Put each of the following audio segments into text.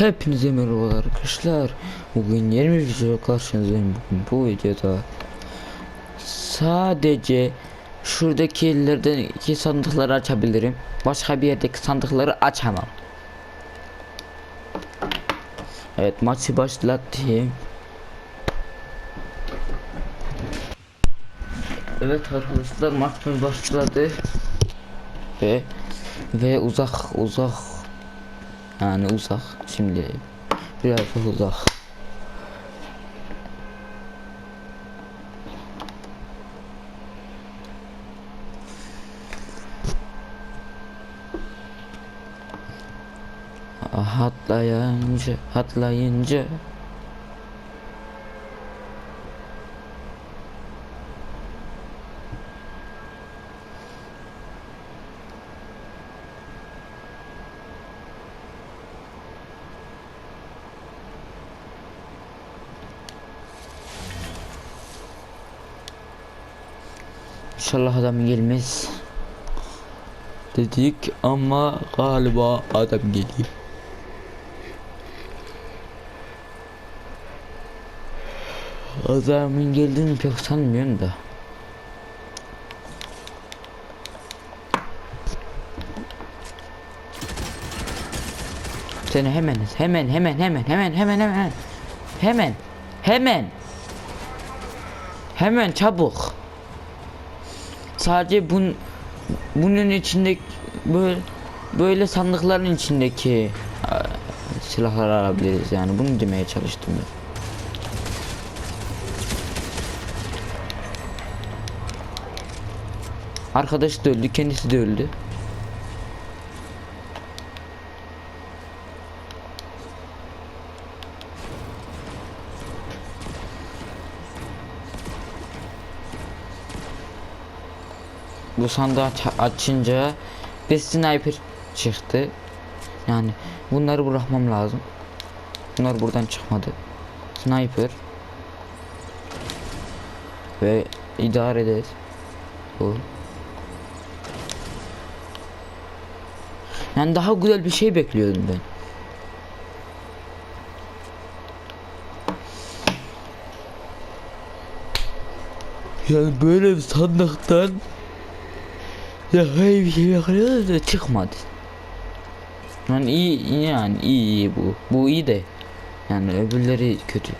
Hepinize merhabalar arkadaşlar. Bugün yeni bir video karşınızdayım. Bugün bu videoda sadece şuradaki ellerden iki sandıkları açabilirim. Başka bir yerdeki sandıkları açamam. Evet maçı başlattım. Evet arkadaşlar maçımız başladı. Ve ve uzak uzak yani uzak şimdi biraz uzak. Hatlayınca, hatlayınca İnşallah adam gelmez dedik ama galiba adam geliyor. Adamın geldiğini pek sanmıyorum da. Seni hemen hemen hemen hemen hemen hemen hemen hemen hemen hemen çabuk. Sadece bun bunun içindeki böyle böyle sandıkların içindeki a, silahları alabiliriz yani bunu demeye çalıştım ben. Arkadaş da öldü, kendisi de öldü. Bu sandığı aç açınca bir sniper çıktı. Yani bunları bırakmam lazım. Bunlar buradan çıkmadı. Sniper ve idare ederiz. Bu. Yani daha güzel bir şey bekliyordum ben. Yani böyle bir sandıktan ya bir şey bekliyordum da çıkmadı. Yani iyi yani iyi iyi bu. Bu iyi de yani öbürleri kötü.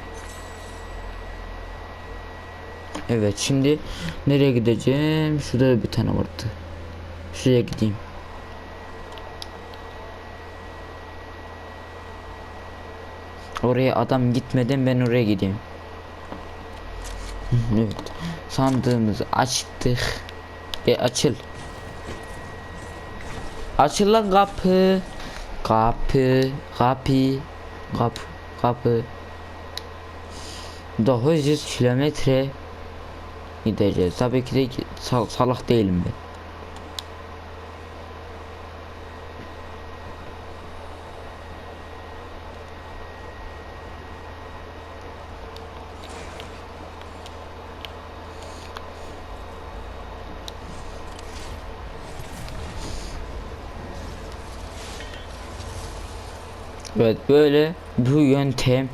Evet şimdi nereye gideceğim? Şurada bir tane vardı. Şuraya gideyim. Oraya adam gitmeden ben oraya gideyim. Evet. Sandığımızı açtık. E açıl. Açıl lan kapı. Kapı. Kapı. Kapı. Kapı. 900 kilometre gideceğiz. Tabii ki de sal salak değilim ben. Evet böyle bu yöntem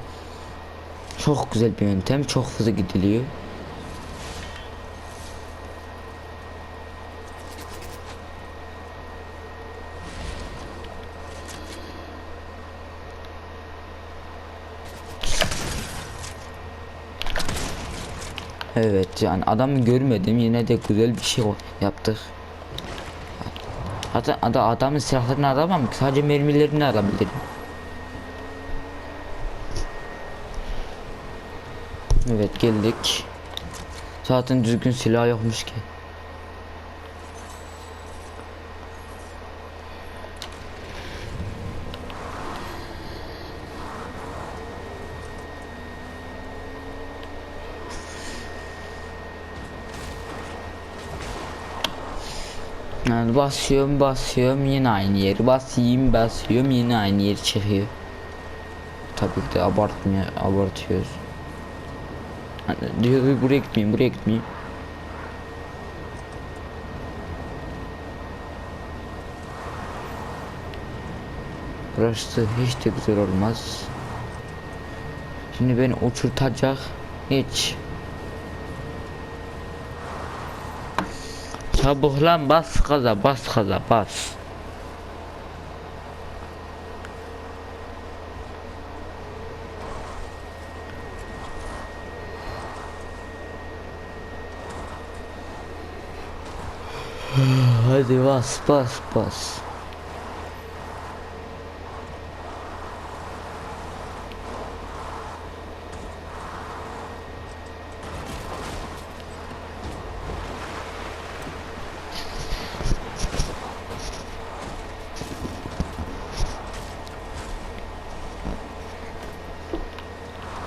çok güzel bir yöntem. Çok hızlı gidiliyor. Evet yani adamı görmedim yine de güzel bir şey yaptık. Hatta ada adamın silahlarını alamam sadece mermilerini alabilirim. Evet geldik. Zaten düzgün silah yokmuş ki. Yani basıyorum basıyorum yine aynı yer basayım basıyorum yine aynı yer çıkıyor. Tabii ki de abartmıyor abartıyoruz. Hani diyor buraya gitmeyeyim buraya gitmeyeyim. Burası hiç de güzel olmaz. Şimdi beni uçurtacak. Hiç. Çabuk lan bas gaza bas gaza bas. Hadi bas bas bas.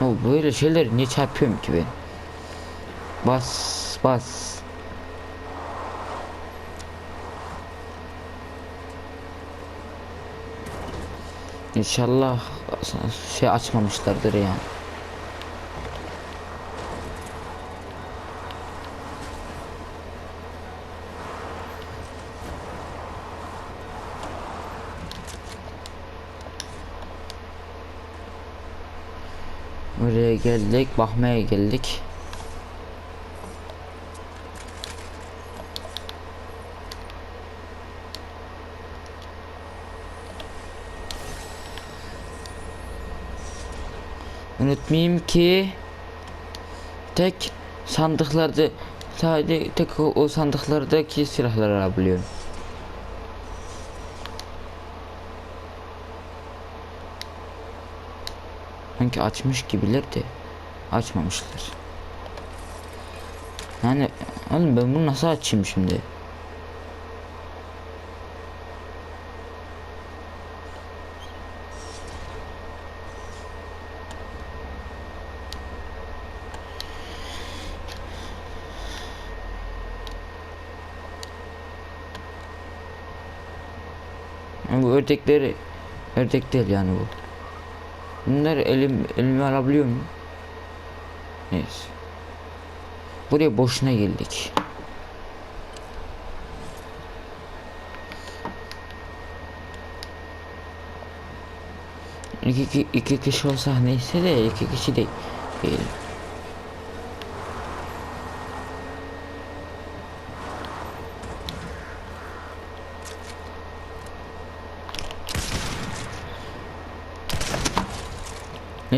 Ya böyle şeyler niye çarpıyorum ki ben? Bas bas. İnşallah şey açmamışlardır yani. Buraya geldik, bakmaya geldik. Unutmayayım ki tek sandıklarda sadece tek o, o sandıklardaki silahları alabiliyorum. Sanki açmış gibiler de açmamışlar. Yani oğlum ben bunu nasıl açayım şimdi? Ördekleri ördek değil yani bu. Bunları elim elime alabiliyor muyum? Neyse. Buraya boşuna geldik. İki, iki, iki kişi olsa neyse de iki kişi de değil.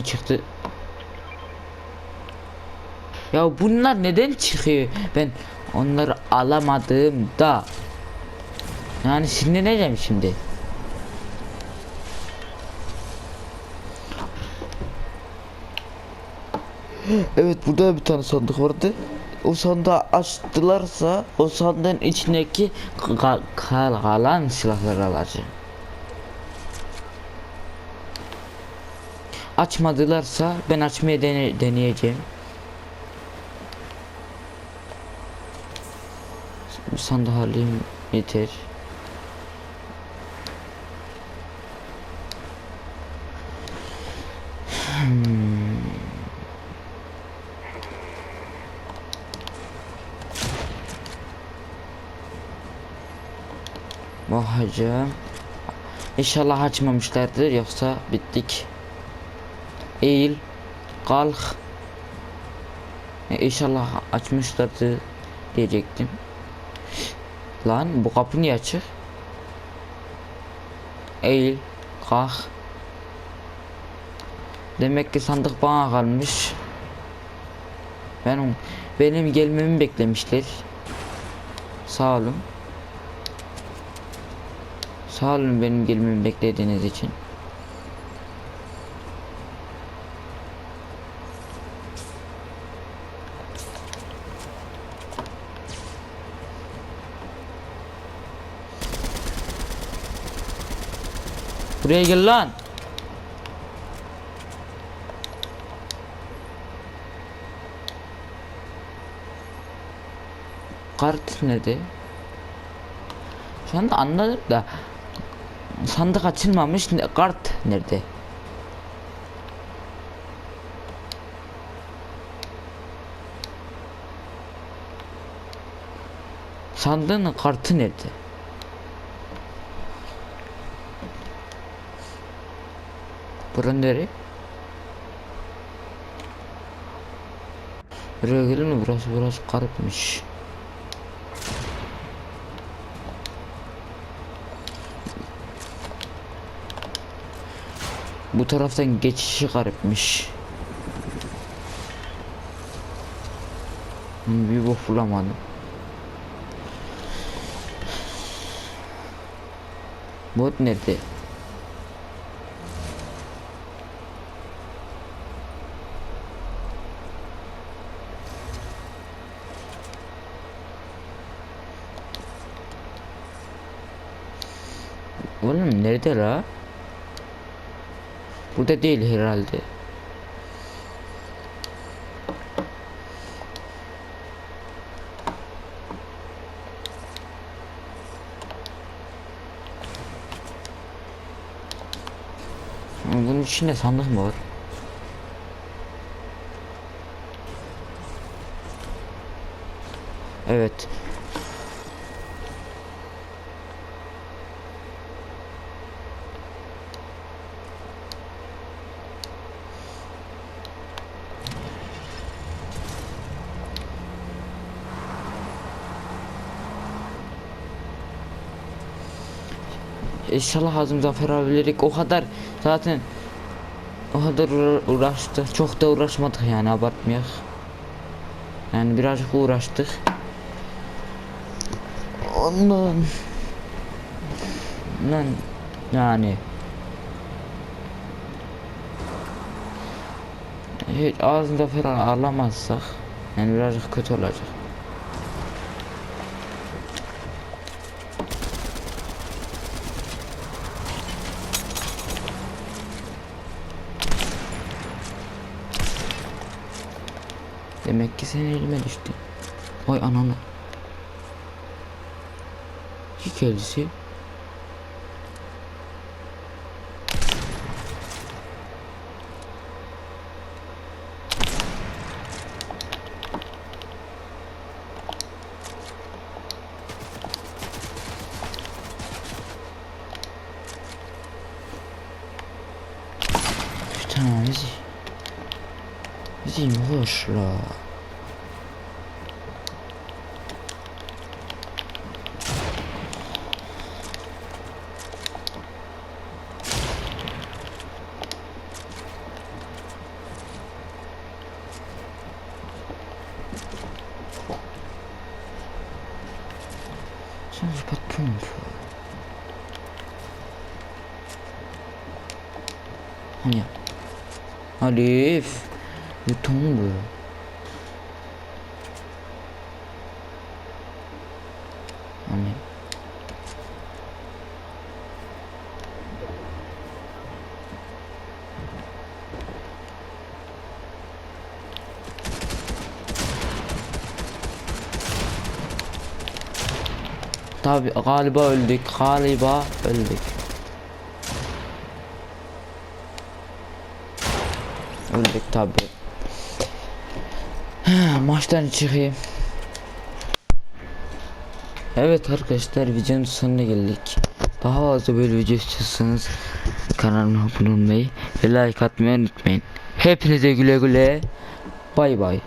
Ne çıktı? Ya bunlar neden çıkıyor? Ben onları alamadım da. Yani sinirleneceğim şimdi. Evet burada bir tane sandık vardı. O sandığı açtılarsa o sandığın içindeki ka- kal- kalan silahları alacağım. Açmadılarsa ben açmaya dene- deneyeceğim. Bir sandık alayım yeter. Hmm. Bakacağım. İnşallah açmamışlardır yoksa bittik. Eğil. Kalk. E, İnşallah açmışlardı diyecektim. Lan bu kapı niye açık? Eğil. Kalk. Demek ki sandık bana kalmış. Benim benim gelmemi beklemişler. Sağ olun. Sağ olun benim gelmemi beklediğiniz için. Buraya gel lan. Kart nerede? Şu anda anladım da sandık açılmamış kart nerede? Sandığın kartı nerede? Buranın nereye? Buraya gelir mi? Burası burası garipmiş. Bu taraftan geçişi garipmiş. Bir bok bulamadım. Bot nerede? Oğlum nerede la? Burada değil herhalde. Bunun içinde sandık mı var? Evet. İnşallah Hazım Zafer abilerik o kadar zaten o kadar uğra- uğraştık. Çok da uğraşmadık yani abartmayak. Yani birazcık uğraştık. Ondan Lan yani hiç ağzında falan ağlamazsak yani birazcık kötü olacak. Demek ki senin elime düştü. Vay ananı. İki kendisi. Tamam bizi. Bizi hoş la. Sen şu patron mu? Hani? Alif. Yutum mu bu? Hani? Tabi galiba öldük. Galiba öldük. Öldük tabi. Maçtan çıkayım. Evet arkadaşlar videonun sonuna geldik. Daha fazla böyle video istiyorsanız kanalıma abone olmayı ve like atmayı unutmayın. Hepinize güle güle. Bay bay.